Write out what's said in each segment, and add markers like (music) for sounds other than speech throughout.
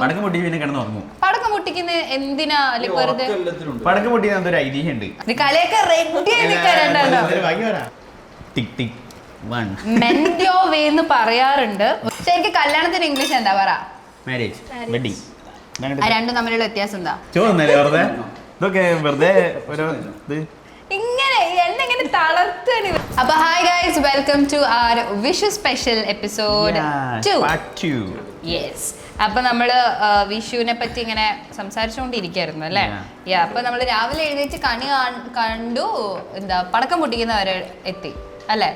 പടക്കം പൊട്ടി പിന്നെ കിടന്ന് ഉറങ്ങും. പടക്കം പൊട്ടിക്കുന്ന എന്തിനാ വെറുതെ? പടക്കം പൊട്ടി എന്തൊരു ഐതിഹ്യം ഉണ്ട്. ഇത് കളിയൊക്കെ റെഡി ആയി നിൽക്കാറുണ്ടോ ടിക് ടിക് വൺ. മെന്റോവേ എന്ന് പറയാറുണ്ട്. ശരിക്കും കല്യാണത്തിന് ഇംഗ്ലീഷ് എന്താ പറ? മാരേജ് വെഡിങ് ആ രണ്ടും തമ്മിലുള്ള വ്യത്യാസം എന്താ? ചോദിന്നല്ലേ വെറുതെ? ഇതൊക്കെ വെറുതെ ഇത്. ഇങ്ങനെ എന്നെ ഇങ്ങനെ തളർത്താണ് അപ്പൊ hi guys welcome to our Vishu special episode two Part two. Yes അപ്പൊ നമ്മൾ വിഷുവിനെ പറ്റി ഇങ്ങനെ സംസാരിച്ചുകൊണ്ടിരിക്കായിരുന്നു അല്ലേ? യാ അപ്പൊ നമ്മൾ രാവിലെ എഴുന്നേറ്റ് കണി കണ്ടു എന്താ പടക്കം പൊട്ടിക്കുന്നവരെ എത്തി അല്ലേ.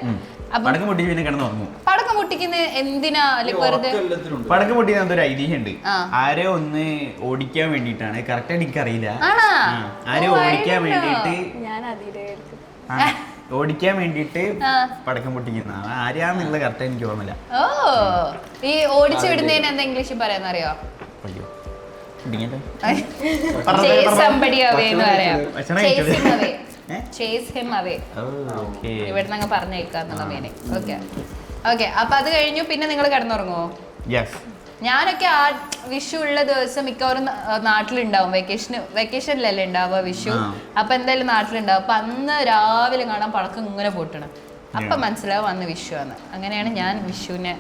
പടക്കം പൊട്ടി പിന്നെ കിടന്ന് ഉറങ്ങും. പടക്കം പൊട്ടിക്കുന്ന എന്തിനാ വെറുതെ? പടക്കം എന്തൊരു ഐതിഹ്യം ഉണ്ട് ആരെ ഒന്ന് ഓടിക്കാൻ വേണ്ടിട്ടാണ് കറക്റ്റ് എനിക്ക് അറിയില്ല ആരെ ഓടിക്കാൻ. വേണ്ടിയിട്ട്? ഞാൻ ഓടിക്കാൻ വേണ്ടിട്ട്. പടക്കം പൊട്ടിക്കുന്ന ആരാന്നുള്ള കറക്റ്റ് എനിക്ക് ഓർമ്മയില്ല. ഓ ഈ ഓടിച്ചു വിടുന്നതിന് എന്താ ഇംഗ്ലീഷിൽ പറയാന്നറിയോ? അയ്യോ. പൊട്ടിക്കട്ടെ ചേസ് സംബടി എന്ന് പറയാം. ഭക്ഷണം ചേസ് കഴിച്ചത്? ഹിം അവേ (laughs) ഏ? Him away okay. ഇവിടെ നിന്ന് പറഞ്ഞേക്കാന്നുള്ള മീനെ ഓക്കെ ഓക്കെ അപ്പൊ അത് കഴിഞ്ഞു പിന്നെ നിങ്ങൾ കിടന്നുറങ്ങുവോ? ഞാനൊക്കെ ആ വിഷു ഉള്ള ദിവസം മിക്കവാറും നാട്ടിലുണ്ടാവും. വെക്കേഷന് വെക്കേഷനിലല്ലേ ഉണ്ടാവുക വിഷു. അപ്പൊ എന്തായാലും നാട്ടിലുണ്ടാവും. അപ്പൊ അന്ന് രാവിലെ കാണാൻ പടക്കം ഇങ്ങനെ പൊട്ടണം. അപ്പൊ മനസ്സിലാവും അന്ന് വിഷു ആണ് അങ്ങനെയാണ് ഞാൻ വിഷുവിനെ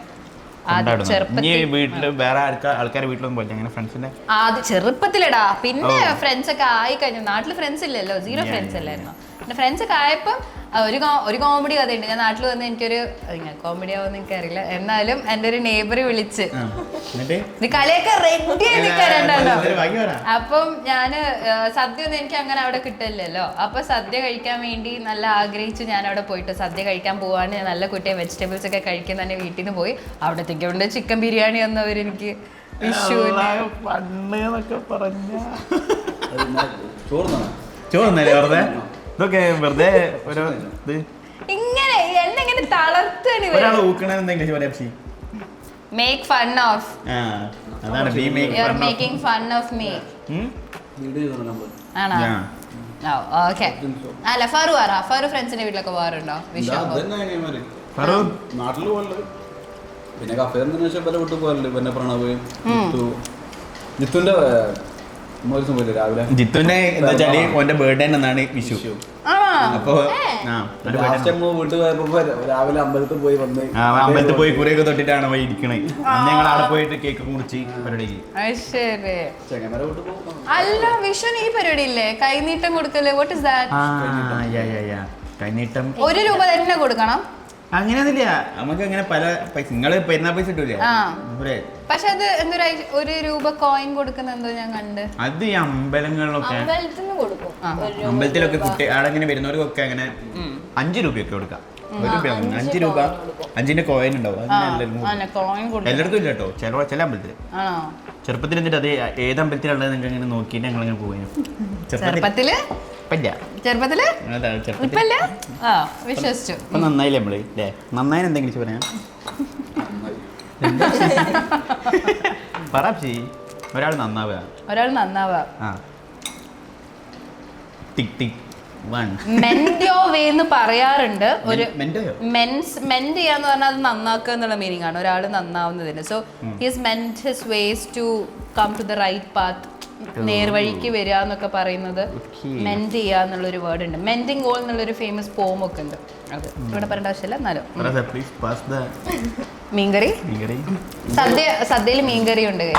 ചെറുപ്പത്തിലടാ. പിന്നെ ഫ്രണ്ട്സ് ഒക്കെ ആയി കഴിഞ്ഞു. നാട്ടിൽ ഫ്രണ്ട്സ് ഇല്ലല്ലോ. സീറോ ഫ്രണ്ട്സ് അല്ലായിരുന്നു? പിന്നെ ഫ്രണ്ട്സ് ഒക്കെ ആയപ്പം ഒരു ഒരു കോമഡി കഥയുണ്ട്. ഞാൻ നാട്ടിൽ വന്ന് എനിക്കൊരു കോമഡി ആവുമെന്ന് എനിക്കറിയില്ല. എന്നാലും എന്റെ ഒരു നെയ്ബർ വിളിച്ച്. കളിയൊക്കെ റെഡി ആയി നിൽക്കാറുണ്ടല്ലോ. അപ്പം ഞാൻ ആ, സദ്യ ഒന്നും എനിക്ക് അങ്ങനെ അവിടെ കിട്ടില്ലല്ലോ. അപ്പൊ സദ്യ കഴിക്കാൻ വേണ്ടി നല്ല ആഗ്രഹിച്ച് ഞാൻ അവിടെ പോയിട്ട് സദ്യ കഴിക്കാൻ പോവാണ്. ഞാൻ നല്ല കുട്ടിയെ വെജിറ്റബിൾസ് ഒക്കെ കഴിക്കാൻ തന്നെ വീട്ടിൽ നിന്ന് പോയി. അവിടത്തേക്ക് ഉണ്ട് ചിക്കൻ ബിരിയാണി വന്നവർ എനിക്ക് ചോറ് എന്നൊക്കെ പറഞ്ഞ ഇതൊക്കെ വെറുതെ ഇത്. ഇങ്ങനെ എന്നെ ഇങ്ങനെ തളർത്താണ് ഇവർ ഒരാൾ ഊക്കണെന്ന് എന്തെങ്കിലും പറയാം പക്ഷേ? മേക്ക് ഫൺ ഓഫ് ആ അതാണ് be make you are making fun of me video ചെയ്തോളാം നമ്മൾ ആണോ? ഓക്കെ അല്ല ഫറു പറ. ഫറു ഫ്രണ്ട്സിന്റെ വീട്ടിലൊക്കെ പോകാറുണ്ടോ? വിഷു ആവുമ്പോ? ഫറു? നാട്ടിൽ പോകൽ. പിന്നെ കഫേ എന്തെന്ന് വെച്ചാൽ പല വിട്ടു പോകലുണ്ട് പിന്നെ പ്രണവ് ജിത്തു രാവിലെ? ജിത്തുന്റെ എന്താ വെച്ചാൽ ഓന്റെ ബർത്ത്ഡേ എന്നാണ് വിഷു. അപ്പൊ വീട്ടിൽ പോയപ്പോ രാവിലെ അമ്പലത്തിൽ പോയി വന്ന് ആ അമ്പലത്തിൽ പോയി കുറിയൊക്കെ തൊട്ടിട്ടാണ് പോയി ഇരിക്കണേ. അന്ന് ഞങ്ങൾ അവിടെ പോയിട്ട് കേക്ക് മുറിച്ച് പരിപാടിക്ക് അല്ല വിഷുവിന് ഈ പരിപാടി ഇല്ലേ കൈനീട്ടം കൊടുക്കൽ. വാട്ട് ഇസ് ദാറ്റ് കൈനീട്ടം. ഒരു രൂപ തന്നെ കൊടുക്കണം. അങ്ങനെയൊന്നുമില്ല. നമുക്ക് അങ്ങനെ പല നിങ്ങൾ നിങ്ങൾ പെരുന്നാൾ പൈസ. ഒരേ പക്ഷെ അത് എന്തൊരു ഒരു രൂപ കോയിൻ കൊടുക്കുന്ന എന്തോ ഞാൻ കണ്ട്. അത് ഈ അമ്പലങ്ങളിലൊക്കെ. അമ്പലത്തിലൊക്കെ കുട്ടി അവിടെ ഇങ്ങനെ വരുന്നവർക്കൊക്കെ അങ്ങനെ അഞ്ചു രൂപയൊക്കെ കൊടുക്കാം. ഒരു രൂപ അഞ്ച് രൂപ. അഞ്ചിന്റെ കോയിൻ ഉണ്ടാവും. അങ്ങനെ എല്ലാവരും എല്ലായിടത്തും ഇല്ല കേട്ടോ. ചില ചില അമ്പലത്തിൽ. ആണോ? ചെറുപ്പത്തിൽ എന്നിട്ട് അത് ഏത് അമ്പലത്തിലുള്ളത് നിങ്ങൾ ഇങ്ങനെ നോക്കിയിട്ട് ഞങ്ങൾ ഇങ്ങനെ പോകുന്നു ചെറുപ്പത്തിൽ? ഇപ്പല്ല ചെറുപ്പത്തിൽ? ഇപ്പല്ല ആ വിശ്വസിച്ചു. ഇപ്പൊ നന്നായില്ലേ നമ്മൾ? അല്ലേ നന്നായി എന്തെങ്കിലും പറയാം. പറ ചെയ് ഒരാൾ നന്നാവുക. ഒരാൾ നന്നാവുക. ആ. ടിക് ടിക്. വൺ. മെന്റോവേ എന്ന് പറയാറുണ്ട്. ഒരു മെൻസ് മെൻഡ് ചെയ്യാന്ന് പറഞ്ഞാൽ അത് നന്നാക്കുക എന്നുള്ള മീനിങ് ആണ്. ഒരാൾ നന്നാവുന്നതിന്. So his mend his ways to come to the right path നേർവഴിക്ക് വരിക എന്നൊക്കെ പറയുന്നത് മെൻഡ് ചെയ്യുക എന്നുള്ളൊരു വേർഡ് ഉണ്ട്. മെൻഡിങ് ഗോൾ എന്നുള്ളൊരു ഫേമസ് പോം ഒക്കെ ഉണ്ട്. അത് ഇവിടെ പറയേണ്ട ആവശ്യമില്ല. എന്നാലും. (laughs) മീൻകറി? സദ്യ സദ്യയിൽ മീൻകറി ഉണ്ട്.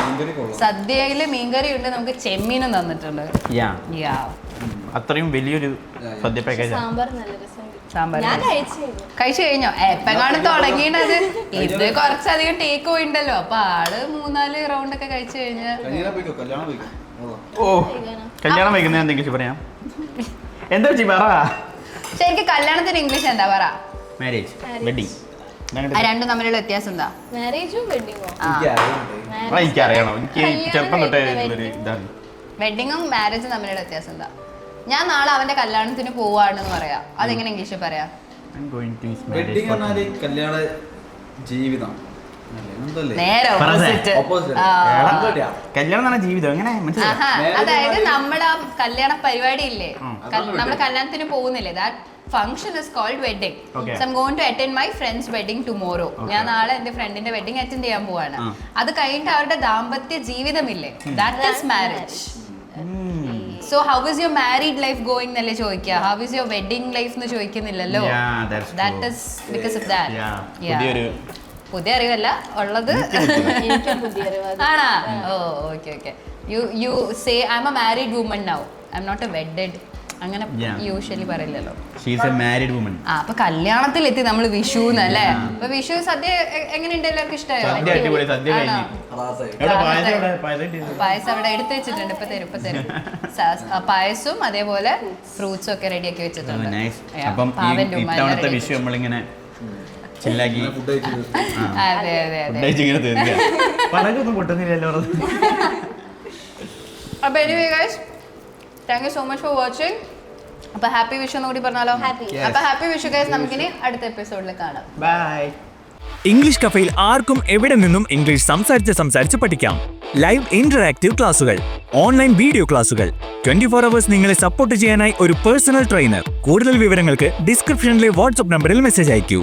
സദ്യയിൽ മീൻകറി ഉണ്ട്. നമുക്ക് ചെമ്മീനും തന്നിട്ടുണ്ട്. യാ അത്രയും വലിയൊരു സദ്യ പാക്കേജ് സാമ്പാർ നല്ല രസമുണ്ട്. സാമ്പാർ ഞാൻ കഴിച്ചു കഴിച്ചു കഴിഞ്ഞോ? എപ്പോഴാണ് തുടങ്ങിയത് ഇത് കുറച്ചധികം ടേക്ക് പോയിണ്ടല്ലോ അപ്പൊ ആൾ മൂന്നാൽ റൗണ്ട് ഒക്കെ കഴിച്ചു കഴിഞ്ഞാൽ കല്യാണം. ഓ കല്യാണം. വൈകുന്നത് എന്തെങ്കിലും പറയാം എന്താ വെച്ചി പറ? എനിക്ക് കല്യാണത്തിന് ഇംഗ്ലീഷ് എന്താ പറ? Marriage Marriage. വെഡിങ് ആ രണ്ടും തമ്മിലുള്ള വ്യത്യാസം എന്താ? മാരേജും വെഡിങ്ങും ആ. എനിക്ക് ചെറുപ്പം തൊട്ടേ ഇതാണ്. വെഡിങ്ങും മാരേജും തമ്മിലുള്ള വ്യത്യാസം എന്താ? ഞാൻ നാളെ അവന്റെ കല്യാണത്തിന് പോവാണെന്ന് പറയാ. അതെങ്ങനെ ഇംഗ്ലീഷിൽ പറയാ? I'm going to his marriage wedding for- പറഞ്ഞാൽ കല്യാണ ജീവിതം. അല്ലേ? എന്തല്ലേ നേരെ Opposite. ആ. എങ്ങോട്ടാ? കല്യാണം എന്ന് ജീവിതം. എങ്ങനെ? മനസ്സിലായോ? ആഹാ. അതായത് എന്ന് നമ്മുടെ ആ കല്യാണ പരിപാടി ഇല്ലേ. ഉം. നമ്മൾ കല്യാണത്തിന് പോകുന്നില്ലേ? That function is called wedding Okay. So I'm going to attend my friends wedding tomorrow ഞാൻ നാളെ എന്റെ ഫ്രണ്ടിന്റെ വെഡിങ് അറ്റൻഡ് ചെയ്യാൻ പോവാണ്. ആ. അത് കഴിഞ്ഞിട്ട് അവരുടെ ദാമ്പത്യ ജീവിതമില്ലേ? That is marriage so how is your married life going എന്നല്ലേ ചോദിക്കുക. How is your wedding life എന്ന് ചോദിക്കുന്നില്ലല്ലോ. Yeah, that's that. Is because of that പുതിയ അറിവല്ല ഉള്ളത്. ആണാ? ഓ okay okay you you say I am a married woman now I am not a wedded അങ്ങനെ usually പറയില്ലല്ലോ. ഷീസ് എ മാരീഡ് വുമൺ ആ അപ്പൊ കല്യാണത്തിലെത്തി നമ്മൾ വിഷു എന്നല്ലേ? അപ്പൊ വിഷു സദ്യ എങ്ങനെയുണ്ട് എല്ലാവർക്കും ഇഷ്ടമായോ. പായസം. അവിടെ എടുത്ത് വെച്ചിട്ടുണ്ട്. ഇപ്പൊ തരും ഇപ്പൊ തരും. (laughs) പായസും പായസവും അതേപോലെ ഫ്രൂട്ട്സും ഒക്കെ റെഡിയാക്കി വെച്ചിട്ടുണ്ട്. Ready വിഷു നമ്മളിങ്ങനെ ചില്ലാക്കി. (laughs) അതെ അതെ അതെ. (laughs) പൊട്ടുന്നില്ലല്ലോ അപ്പൊ anyway guys thank you so much for watching അപ്പൊ ഹാപ്പി വിഷു എന്ന് കൂടി പറഞ്ഞാലോ. അപ്പൊ ഹാപ്പി വിഷു ഗൈസ് നമുക്കിനി അടുത്ത എപ്പിസോഡിൽ കാണാം. ബൈ ഇംഗ്ലീഷ് കഫയിൽ ആർക്കും എവിടെ നിന്നും ഇംഗ്ലീഷ് സംസാരിച്ച് സംസാരിച്ച് പഠിക്കാം. ലൈവ് ഇന്ററാക്റ്റീവ് ക്ലാസുകൾ ഓൺലൈൻ വീഡിയോ ക്ലാസുകൾ. ട്വന്റി ഫോർ അവേഴ്സ് നിങ്ങളെ സപ്പോർട്ട് ചെയ്യാനായി ഒരു പേഴ്സണൽ ട്രെയിനർ കൂടുതൽ വിവരങ്ങൾക്ക് ഡിസ്ക്രിപ്ഷനിലെ വാട്സ്ആപ്പ് നമ്പറിൽ മെസ്സേജ് അയക്കൂ.